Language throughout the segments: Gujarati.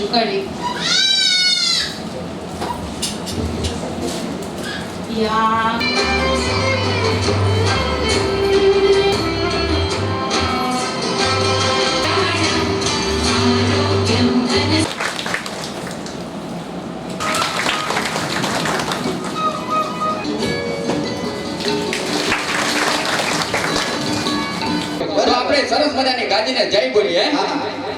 રજૂ કરી યા. આપણે સરસ મજાની ગાજીને જય બોલીએ. હે?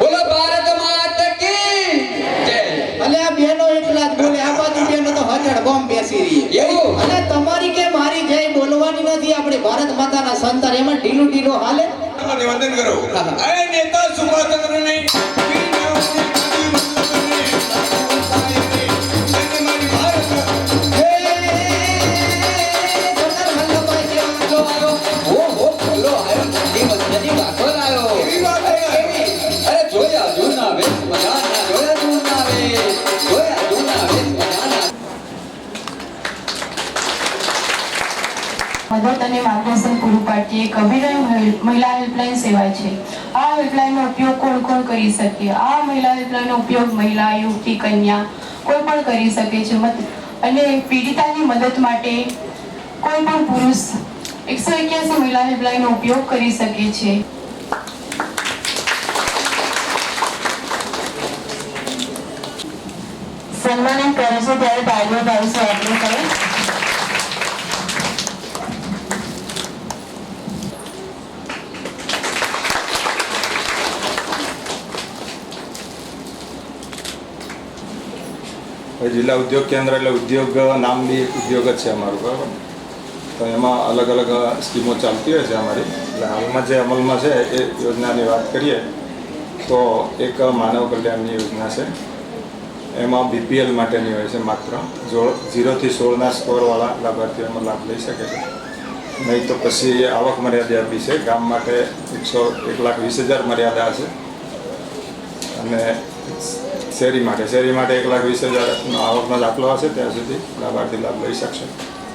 નથી આપણે ભારત માતાના સંતાન એમાં ઢીલું ઢીલું હાલે. વંદન કરો. અરે નેતા સુભાષચંદ્રને મદદ અને માર્ગદર્શન પૂરું પાડતી એક અભિનય મહિ- મહિલા હેલ્પલાઇન સેવા છે. આ હેલ્પલાઇનનો ઉપયોગ કોણ કોણ કરી શકે? આ મહિલા હેલ્પલાઇનનો ઉપયોગ મહિલા યુવતી કન્યા કોઈ પણ કરી શકે છે. મત- અને પીડિતાની મદદ માટે કોઈ પણ પુરુષ એકસો એક્યાસી મહિલા હેલ્પલાઇનનો ઉપયોગ કરી શકે છે. સન્માનિત કરે છે. ત્યારે તાળીઓ પાડીશું આપણે સૌ જિલ્લા ઉદ્યોગ કેન્દ્ર એટલે ઉદ્યોગ નામ બી ઉદ્યોગ જ છે અમારું, બરાબર? તો એમાં અલગ અલગ સ્કીમો ચાલતી હોય છે અમારી. એટલે હાલમાં જે અમલમાં છે એ યોજનાની વાત કરીએ, તો એક માનવ કલ્યાણની યોજના છે. એમાં બીપીએલ માટેની હોય છે માત્ર. ઝીરોથી સોળના સ્કોરવાળા લાભાર્થીઓ એમાં લાભ લઈ શકે છે. નહીં તો પછી આવક મર્યાદા આપી છે. ગામ માટે એકસો એક લાખ વીસ હજાર મર્યાદા છે. અને શેરી માટે શેરી માટે એક લાખ વીસ હજારનો આવકનો દાખલો હશે ત્યાં સુધી લાભાર્થી લાભ લઈ શકશે.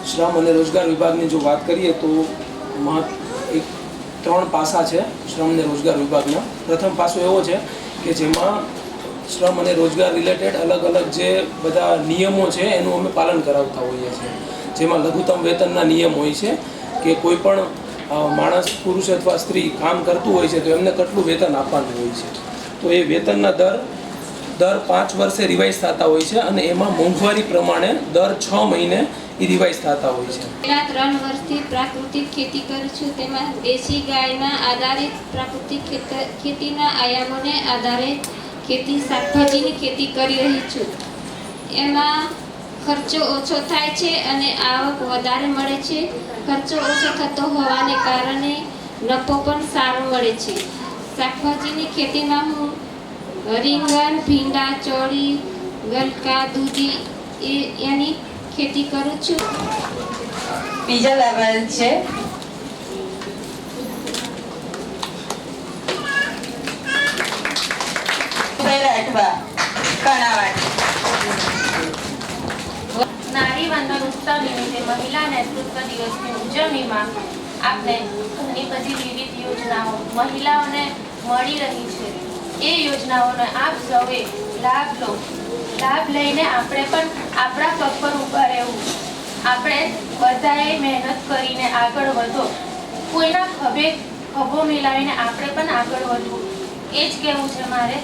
શ્રમ અને રોજગાર વિભાગની જો વાત કરીએ તો એક ત્રણ પાસા છે શ્રમ અને રોજગાર વિભાગના. પ્રથમ પાસો એવો છે કે જેમાં શ્રમ અને રોજગાર રિલેટેડ અલગ અલગ જે બધા નિયમો છે એનું અમે પાલન કરાવતા હોઈએ છીએ. જેમાં લઘુત્તમ વેતનના નિયમ હોય છે કે કોઈ પણ માણસ પુરુષ અથવા સ્ત્રી કામ કરતું હોય છે તો એમને કેટલું વેતન આપવાનું હોય છે. તો એ વેતનના દર દર પાંચ વર્ષે રિવાઇઝ થતા હોય છે અને એમાં મોંઘવારી પ્રમાણે દર છ મહિને એ રિવાઇઝ થતા હોય છે. પહેલા ત્રણ વર્ષથી પ્રાકૃતિક ખેતી કરું છું. તેમાં દેશી ગાયના આધારિત પ્રાકૃતિક ખેત- ખેતીના આયામોને આધારે ખેતી, શાકભાજીની ખેતી કરી રહી છું. એમાં ખર્ચો ઓછો થાય છે અને આવક વધારે મળે છે. ખર્ચો ઓછો થતો હોવાને કારણે નફો પણ સારો મળે છે. શાકભાજીની ખેતીમાં હું રીંગણ ભીંડા ચોળી ગલકા દૂધી એ એની ખેતી કરું છું. બીજા લેવલ છે. નારી વંદન ઉત્સવ નિમિત્તે મહિલા નેતૃત્વ દિવસની ઉજવણીમાં આપણે ઘણી બધી વિવિધ યોજનાઓ મહિલાઓને મળી રહી છે. એ યોજનાઓનો આપ સૌએ લાભ લો. લાભ લઈને આપણે પણ આપણા પગ પર ઊભા રહેવું. આપણે બધાએ મહેનત કરીને આગળ વધો. કોઈના ખભે ખભો મિલાવીને આપણે પણ આગળ વધવું. એ જ કહેવું છે મારે.